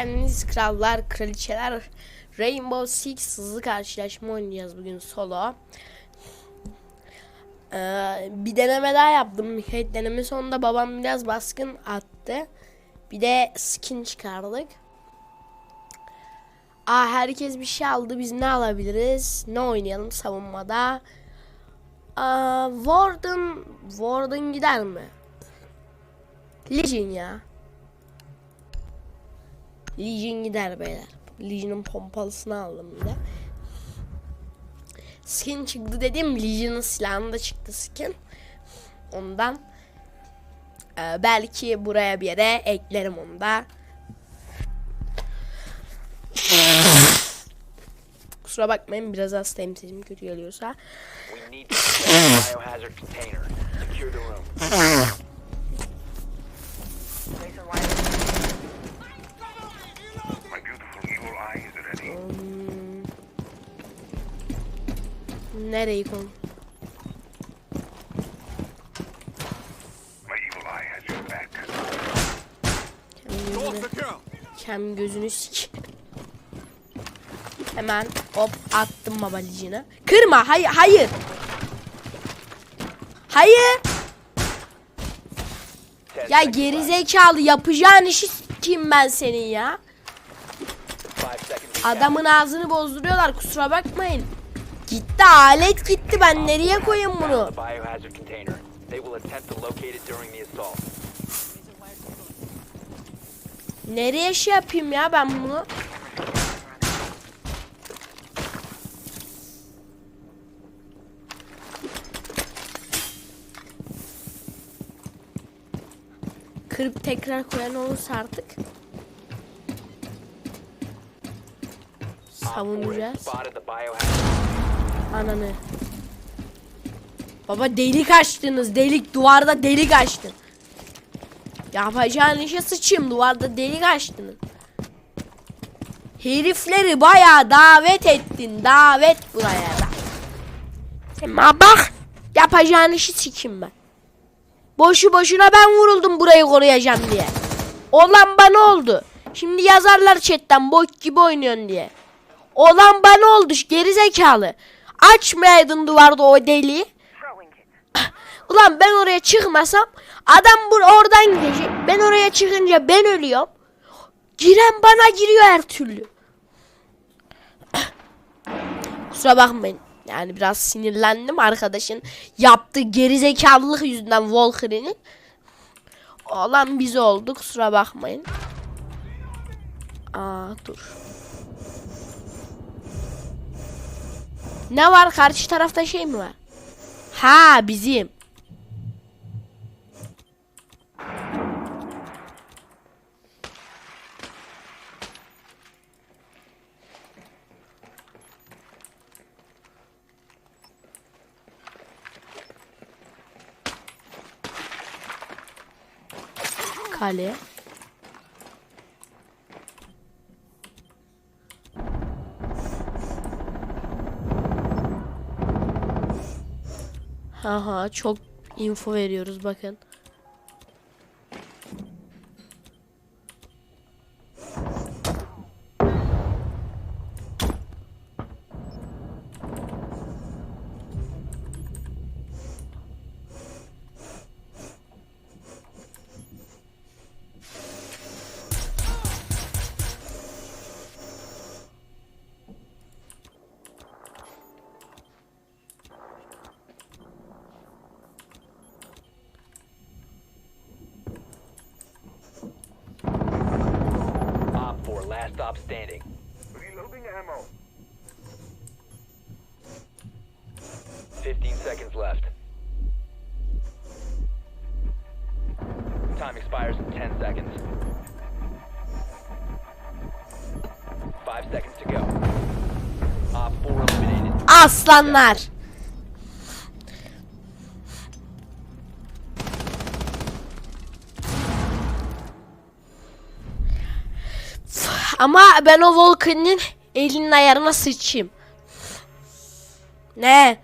Geldiniz krallar, kraliçeler. Rainbow Six hızlı karşılaşma oynayacağız bugün solo. Ee, bir deneme daha yaptım. Nihayet deneme sonunda babam biraz baskın attı. Bir de skin çıkardık. Aa, herkes bir şey aldı. Biz ne alabiliriz? Ne oynayalım savunmada? Aa, Warden, Warden gider mi? Legion ya. Legion gider beyler. Legion'un pompalısını aldım bir de. Skin çıktı dedim. Legion'ın silahında çıktı skin. Ondan e, belki buraya bir yere eklerim onu da. Kusura bakmayın biraz hastayım sesim kötü geliyorsa. Nereyi back. Kendi gözünü, sik. Hemen hop attım babalicini. Kırma hayır hayır. Hayır. Ya geri zekalı yapacağın işi kim ben senin ya? Adamın ağzını bozduruyorlar kusura bakmayın. Gitti alet gitti ben nereye koyayım bunu? Nereye şey yapayım ya ben bunu? Kırıp tekrar koyan olursa artık savunacağız. Ananı. Baba delik açtınız delik duvarda delik açtın. Yapacağın işe sıçayım duvarda delik açtınız. Herifleri bayağı davet ettin davet buraya da. Ama bak yapacağın işi sikeyim ben. Boşu boşuna ben vuruldum burayı koruyacağım diye. Olan bana oldu. Şimdi yazarlar chatten bok gibi oynuyorsun diye. Olan bana oldu geri zekalı. Açmayaydın duvarda o deliği. Ulan ben oraya çıkmasam adam bur oradan gidecek. Ben oraya çıkınca ben ölüyorum. Giren bana giriyor her türlü. Kusura bakmayın. Yani biraz sinirlendim arkadaşın yaptığı gerizekalılık yüzünden Walker'inin. Olan biz oldu kusura bakmayın. Aa dur. Ne var karşı tarafta şey mi var? Ha bizim. Kale. Haha çok info veriyoruz bakın. Four, last stop standing. Reloading ammo. Fifteen seconds left. Time expires in ten seconds. Five seconds to go. Op four eliminated. Aslanlar. Ama ben o Volkan'ın elinin ayarına sıçayım. Ne?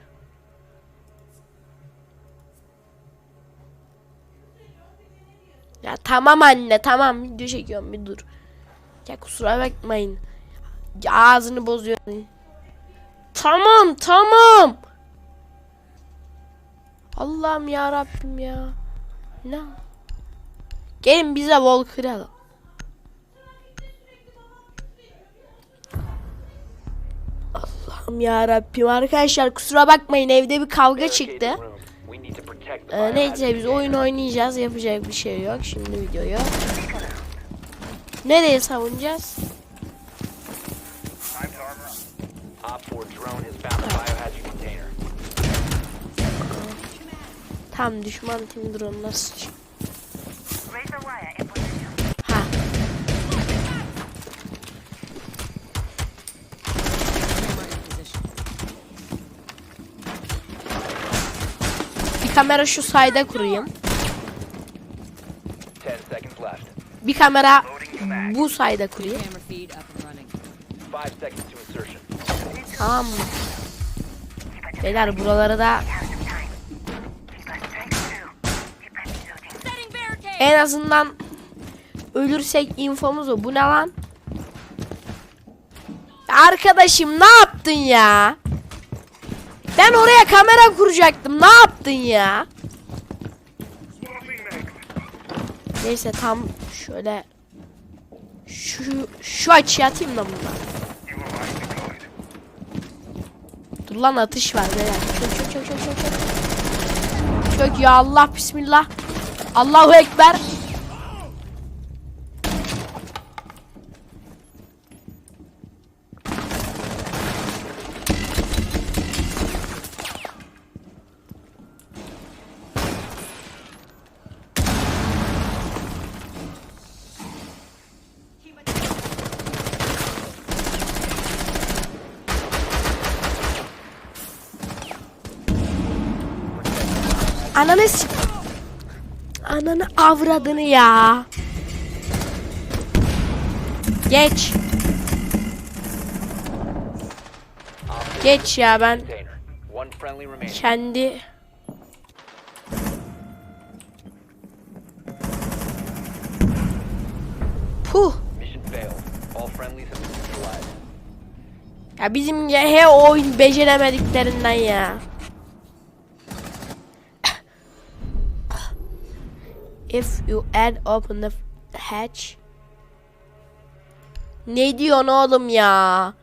Ya tamam anne tamam video çekiyorum bir dur. Ya kusura bakmayın. Ya Ağzını bozuyor. Tamam tamam. Allah'ım ya Rabbim ya. Ne? Gelin bize vol kıralım. Allah'ım ya Rabbim arkadaşlar kusura bakmayın evde bir kavga çıktı. Ee, neyse biz oyun oynayacağız yapacak bir şey yok şimdi videoyu. Nereye savunacağız? Time to armor up. Op kamera şu sayda kurayım. 10 seconds left. Bir kamera bu sayda kurayım. Camera feed up and running. 5 seconds to insertion. Tamam? Beyler buraları da en azından ölürsek infomuz o. Bu ne lan? Arkadaşım ne yaptın ya? Ben oraya kamera kuracaktım. Ne yaptın ya? Neyse tam şöyle şu şu açıya atayım da deployed. Dur lan atış var beyler. Çök çök çök çök çök. Çök ya Allah bismillah. Allahu ekber. Ananı s- Ananı avradını ya. Geç. Geç ya ben kendi Puh. Ya bizim he oyun beceremediklerinden ya. If you add open the hatch. Ne diyorsun oğlum ya?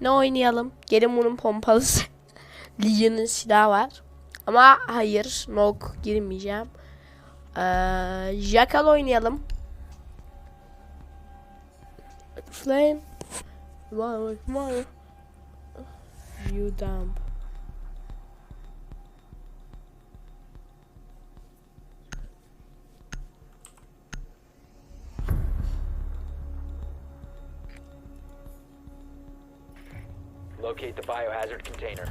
Ne oynayalım? Gelin bunun pompalısı. Legion'ın silahı var. Ama hayır, nok girmeyeceğim. Ee, Jackal oynayalım. Flame. You dumb. Locate the biohazard container.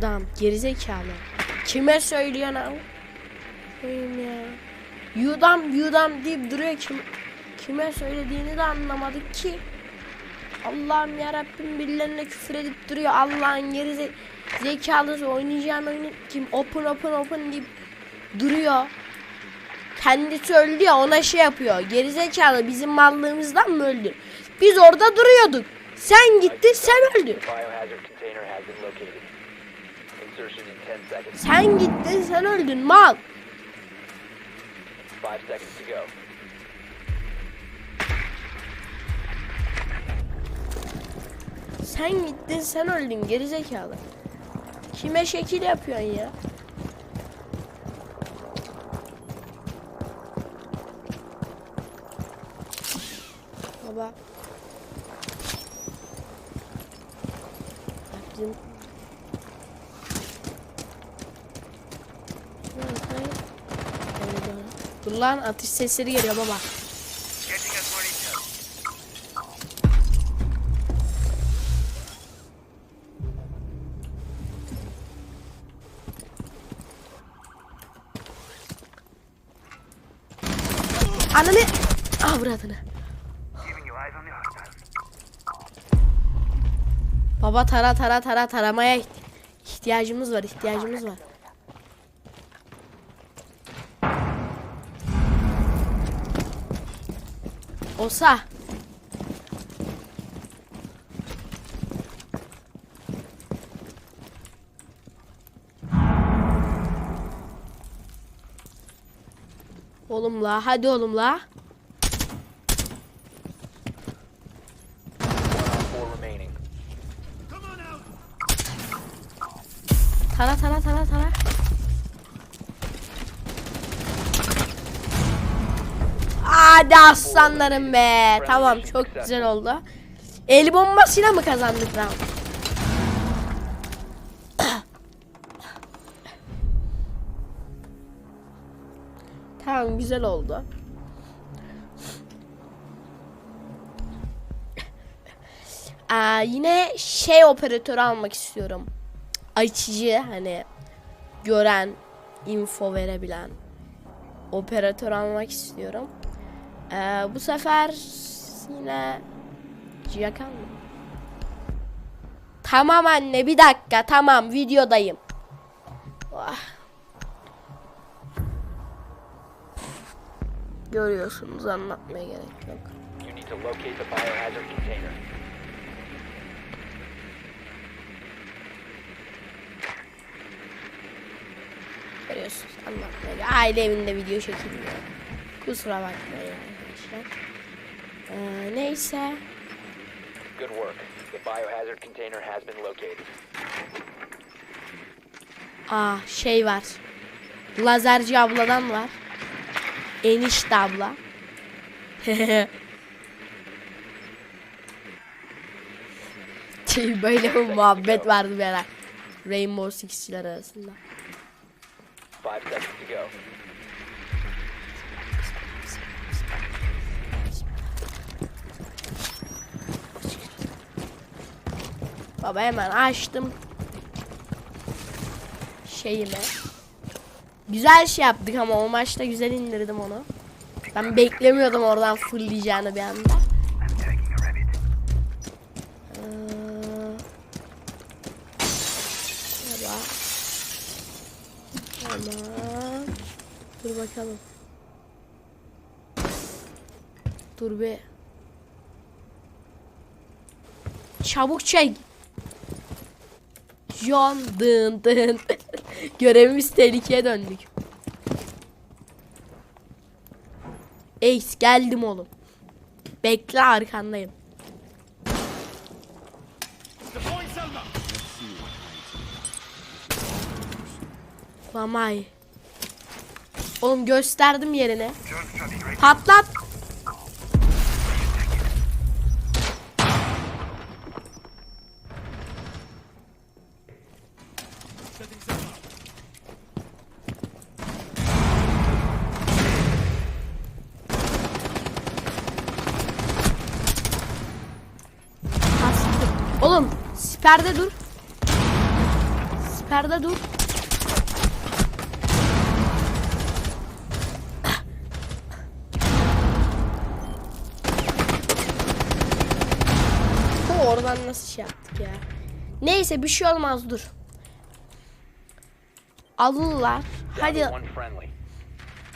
Dumb. Gerizekalı. Kime söylüyorsun abi? Koyayım ya. You dumb deyip duruyor kim? Kime söylediğini de anlamadık ki. Allah'ım yarabbim birilerine küfür edip duruyor. Allah'ın geri ze- zekalısı oynayacağın oyunu kim? Open open open deyip duruyor. Kendisi öldü ya ona şey yapıyor. Gerizekalı bizim mallığımızdan mı öldü? Biz orada duruyorduk. Sen gittin sen öldün. The biohazard container has been located. Insertion in 10 seconds. Sen gittin sen öldün mal. 5 seconds to go. Sen gittin sen öldün gerizekalı. Kime şekil yapıyorsun ya? Baba. Bak Bizim... Dur lan atış sesleri geliyor baba. Baba tara tara tara taramaya iht- ihtiyacımız var ihtiyacımız var. Osa. Oğlum la hadi oğlum la. Tara tara tara tara. Hadi aslanlarım be. Tamam çok güzel oldu. El bombasıyla mı kazandık round? tamam güzel oldu. Aa, yine şey operatörü almak istiyorum. Açıcı hani gören, info verebilen operatör almak istiyorum. Ee, bu sefer yine Ciyakan mı? Tamam anne bir dakika tamam videodayım. Ah. Görüyorsunuz anlatmaya gerek yok. You need to locate the biohazard container. Görüyorsunuz anlatmaya gerek Aile evinde video çekilmiyor. Kusura bakmayın arkadaşlar. Ee, neyse. Good work. The biohazard container has been located. Aa şey var. Lazerci abladan var. Enişte abla. şey böyle bir muhabbet vardı bir ara. Rainbow Six'çiler arasında. Five seconds to go. Baba hemen açtım. Şeyimi. Güzel şey yaptık ama o maçta güzel indirdim onu. Ben beklemiyordum oradan fırlayacağını bir anda. Ee. Tamam. Dur bakalım. Dur bir. Çabuk çek. John dın dın. Görevimiz tehlikeye döndük. Ace geldim oğlum. Bekle arkandayım. Mamay. Oğlum gösterdim right. Patlat. Oğlum siperde dur. Siperde dur. Oradan nasıl şey yaptık ya. Neyse bir şey olmaz dur. Alırlar. Hadi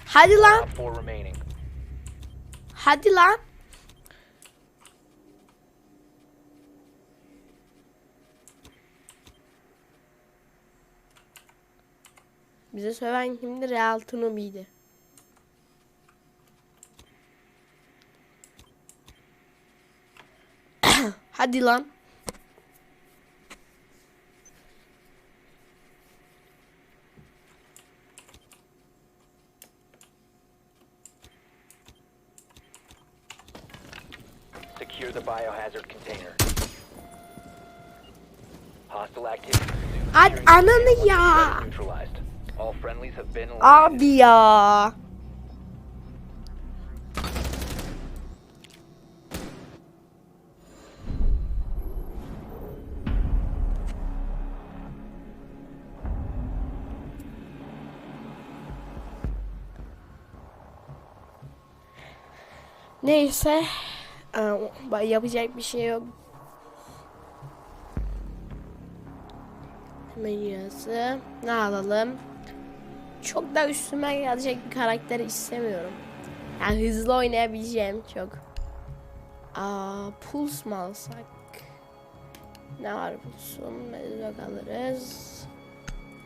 hadi lan. Hadi lan. Bize söven kimdi? Real Tunubi'ydi. Hadi lan. Secure the biohazard container. Hostile activity. resumed. The ananı ya. once the threat is neutralized. All friendlies have been eliminated. Abi ya. Neyse. Ee, Yapacak bir şey yok. Yazı. Ne alalım? Çok da üstüme gelecek bir karakteri istemiyorum. Yani hızlı oynayabileceğim çok. Aa, puls mu alsak? Ne var pulsun? Mezok alırız.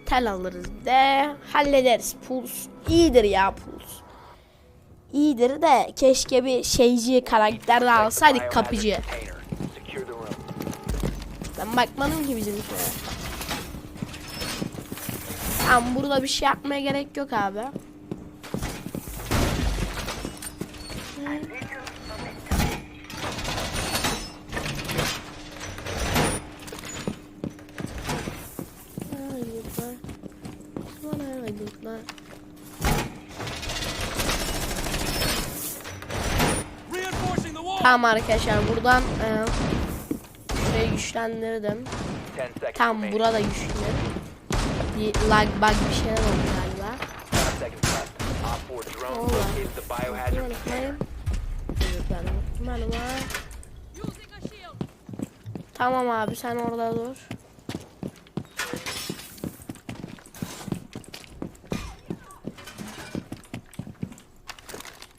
Tel alırız de. Hallederiz. Puls iyidir ya puls. İyidir de keşke bir şeyci karakter de alsaydık kapıcı. Ben bakmadım ki bizim şeye. Tamam burada bir şey yapmaya gerek yok abi. Tamam arkadaşlar buradan e, şurayı güçlendirdim. 10 seconds Tam burada güçlü. Bir lag bug bir şeyler oldu galiba. 5 seconds left. Op 4 drone Allah. located the biohazard container. Unutmayın. Çocuklarım, unutmayın ama. Tamam abi sen orada dur.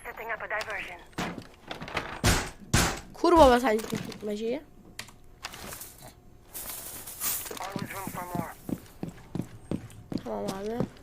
Setting up a diversion. Kur baba sen tutmacıyı. Tamam abi.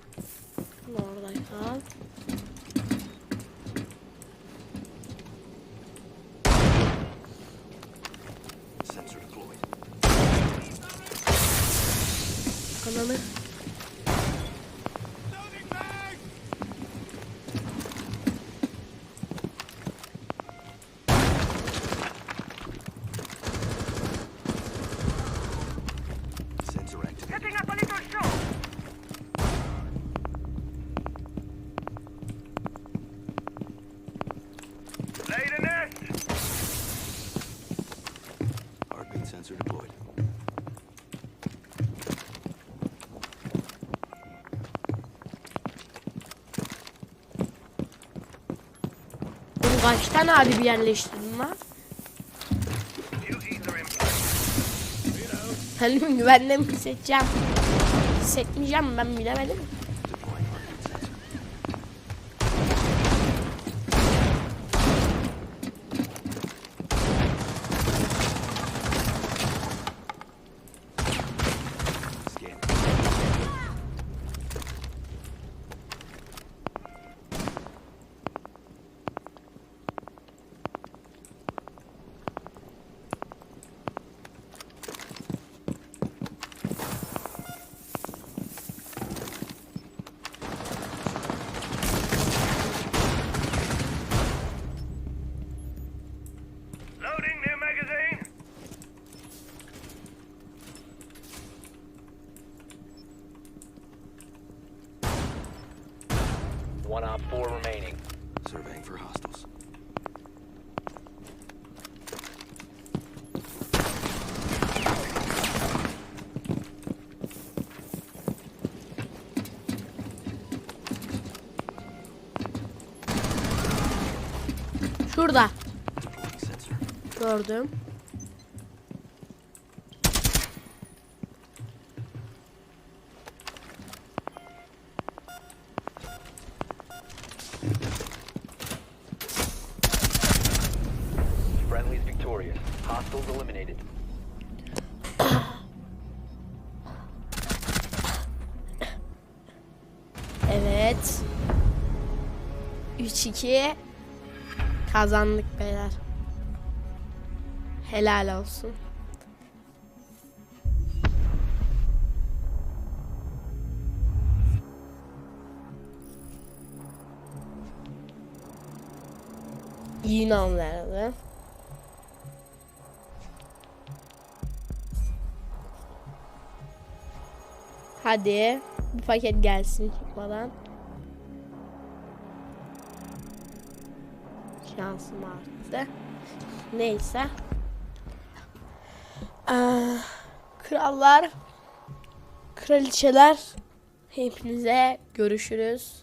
Tane abi bir yerleştirdin lan? Kendimi güvende mi hissedeceğim? Hissetmeyeceğim ben bilemedim. One op 4 remaining. Surveying for hostiles. Şurada. Deploying sensor. Gördüm. Hostiles eliminated. Evet. 3-2 kazandık beyler. Helal olsun. Anlardı. Hadi bir paket gelsin çıkmadan. Şansım arttı. Neyse. Ee, krallar, kraliçeler hepinize görüşürüz.